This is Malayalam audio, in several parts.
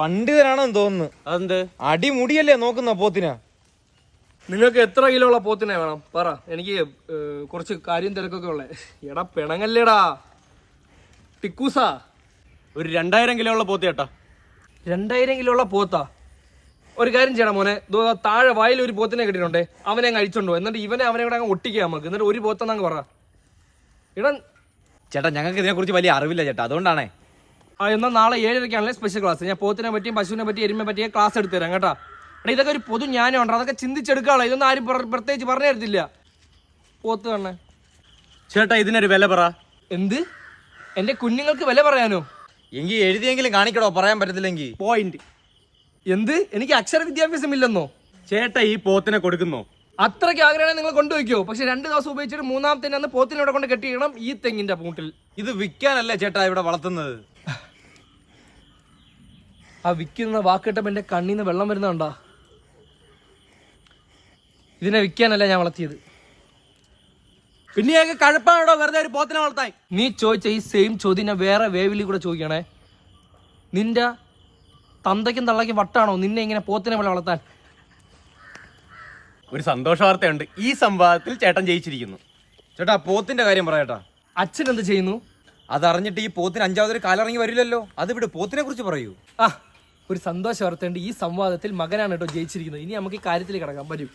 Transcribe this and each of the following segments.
പണ്ഡിതനാണെന്ന് തോന്നുന്നു. അതെന്ത്? അടിമുടിയല്ലേ നോക്കുന്ന പോത്തിനാ? നിങ്ങൾക്ക് എത്ര കിലോ ഉള്ള പോത്തിനെ വേണം? പറ. എനിക്ക് കുറച്ച് കാര്യം തിരക്കൊക്കെ ഉള്ളേ. എടാ പിണങ്ങല്ലേടാ. ടിക്കൂസാ. ഒരു രണ്ടായിരം കിലോ ഉള്ള പോത്തി ചേട്ടാ. രണ്ടായിരം കിലോ ഉള്ള പോത്താ? ഒരു കാര്യം ചെയ്യണം മോനെ. താഴെ വായിൽ ഒരു പോത്തിനെ കിട്ടിയിട്ടുണ്ടേ. അവനെ അങ്ങ് അഴിച്ചോണ്ടോ എന്നിട്ട് ഇവനെ അവനെ കൂടെ അങ്ങ് ഒട്ടിക്കുക നമുക്ക് എന്നിട്ട് ഒരു പോത്തെന്നങ്ങ് പറ. ഇടാ ചേട്ടാ ഞങ്ങൾക്ക് ഇതിനെക്കുറിച്ച് വലിയ അറിവില്ല ചേട്ടാ. അതുകൊണ്ടാണേ. എന്നാൽ നാളെ ഏഴരയ്ക്കാണല്ലേ സ്പെഷ്യൽ ക്ലാസ് ഞാൻ പോത്തിനെ പറ്റിയും പശുവിനെ പറ്റിയും എരുമയെ പറ്റിയും ക്ലാസ് എടുത്തു തരാം കേട്ടോ. എടാ ഇതൊക്കെ ഒരു പൊതു ഞാനുണ്ട് ഉണ്ട് അതൊക്കെ ചിന്തിച്ചെടുക്കാളെ ഇതൊന്നും ആരും പ്ര- പ്രത്യേകിച്ച് പറഞ്ഞു തരത്തില്ല. പോത്ത് തന്നെ ചേട്ടാ ഇതിനൊരു വില പറ. എന്ത്? എന്റെ കുഞ്ഞുങ്ങൾക്ക് വില പറയാനോ? എങ്കിൽ എഴുതിയെങ്കിലും കാണിക്കടോ പറയാൻ പറ്റത്തില്ലെങ്കിൽ പോയിന്റ് എന്ത്? എനിക്ക് അക്ഷര വിദ്യാഭ്യാസം ഇല്ലെന്നോ? ചേട്ടാ ഈ പോത്തിനെ കൊടുക്കുന്നോ? അത്രയ്ക്ക് ആഗ്രഹമാണ് നിങ്ങൾ കൊണ്ടുവയ്ക്കോ പക്ഷെ രണ്ട് ദിവസം ഉപയോഗിച്ചിട്ട് മൂന്നാമത്തെ അന്ന് പോത്തിനെ ഇവിടെ കൊണ്ട് കെട്ടിയിടണം ഈ തെങ്ങിന്റെ പൂട്ടിൽ. ഇത് വിൽക്കാനല്ലേ ചേട്ടാ ഇവിടെ വളർത്തുന്നത്? ആ വിൽക്കുന്ന വാക്കിട്ടപ്പോൾ എന്റെ കണ്ണിൽ നിന്ന് വെള്ളം വരുന്നുണ്ടോ ഇതിനെ വിൽക്കാനല്ല ഞാൻ വളർത്തിയത്. പിന്നെ ഞങ്ങൾക്ക് കഴപ്പാണോ? വെറുതെ ഒരു പോത്തിനെ വളർത്താൻ. നീ ചോദിച്ച ഈ സെയിം ചോദ്യം ഞാൻ വേറെ വേവിലി കൂടെ ചോദിക്കണേ നിന്റെ തന്തയ്ക്കും തള്ളയ്ക്കും വട്ടാണോ നിന്നെ ഇങ്ങനെ പോത്തിനെ പോലെ വളർത്താൻ? ഒരു സന്തോഷ വാർത്തയുണ്ട്. ഈ സംവാദത്തിൽ ചേട്ടൻ ജയിച്ചിരിക്കുന്നു. ചേട്ടാ പോത്തിന്റെ കാര്യം പറയട്ടാ അച്ഛൻ എന്ത് ചെയ്യുന്നു? അതറിഞ്ഞിട്ട് ഈ പോത്തിന് അഞ്ചാമതൊരു കാലിറങ്ങി വരില്ലല്ലോ. അത് ഇവിടെ പോത്തിനെ കുറിച്ച് പറയൂ. ആ ഒരു സന്തോഷം വാർത്തയുണ്ട് ഈ സംവാദത്തിൽ മകനാണ് കേട്ടോ ജയിച്ചിരിക്കുന്നത്. ഇനി നമുക്ക് ഈ കാര്യത്തിൽ കിടക്കാം. വരും.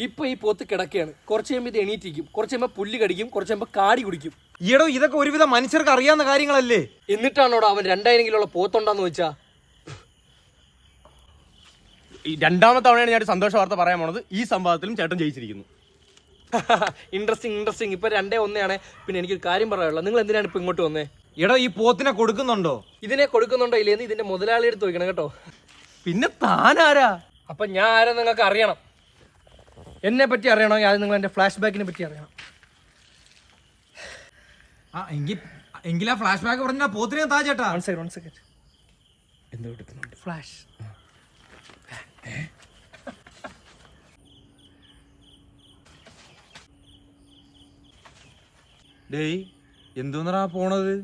ഇപ്പൊ ഈ പോത്ത് കിടക്കുകയാണ് കുറച്ച് കഴിയുമ്പോൾ ഇത് എണീറ്റിരിക്കും. കുറച്ച് കഴിയുമ്പോൾ പുല്ല് കടിക്കും. കുറച്ച് കഴിയുമ്പോൾ കാടി കുടിക്കും. ഈടോ ഇതൊക്കെ ഒരുവിധം മനുഷ്യർക്ക് അറിയാവുന്ന കാര്യങ്ങളല്ലേ? എന്നിട്ടാണോടോ അവൻ രണ്ടായിരം കിലോ ഉള്ള പോത്തുണ്ടാന്ന് വെച്ചാ ഈ രണ്ടാമത്തെ തവണയാണ് ഞാൻ ഒരു സന്തോഷ വാർത്ത പറയാൻ പോണത്. ഈ സംവാദത്തിലും ചേട്ടൻ ജയിച്ചിരിക്കുന്നു. ഇൻട്രസ്റ്റിംഗ് ഇൻട്രസ്റ്റിംഗ് ഇപ്പൊ രണ്ടേ ഒന്നയാണ് പിന്നെ എനിക്കൊരു കാര്യം പറയാനുള്ളത്. നിങ്ങൾ എന്തിനാണ് ഇപ്പൊ ഇങ്ങോട്ട് വന്നേ? ഈടോ ഈ പോത്തിനെ കൊടുക്കുന്നുണ്ടോ? ഇതിനെ കൊടുക്കുന്നുണ്ടോ ഇല്ലേന്ന് ഇതിന്റെ മുതലാളി എടുത്ത് ചോദിക്കണം കേട്ടോ. പിന്നെ താനാരാ? അപ്പൊ ഞാൻ ആരാ നിങ്ങൾക്ക് അറിയണം? എന്നെ പറ്റി അറിയണോ? ആദ്യം നിങ്ങൾ എന്റെ ഫ്ലാഷ് ബാക്കിനെ പറ്റി അറിയണം. ആ എങ്കിൽ എങ്കിലാ ഫ്ലാഷ് ബാക്ക് പറഞ്ഞാ പോത്തിനെ താ ചേട്ടാ. വൺ സെക്കൻഡ് വൺ സെക്കൻഡ് എന്തോ എടുക്കുന്നുണ്ട്. ഫ്ലാഷ് ഡേയ് എന്തോന്നറാ പോണത്?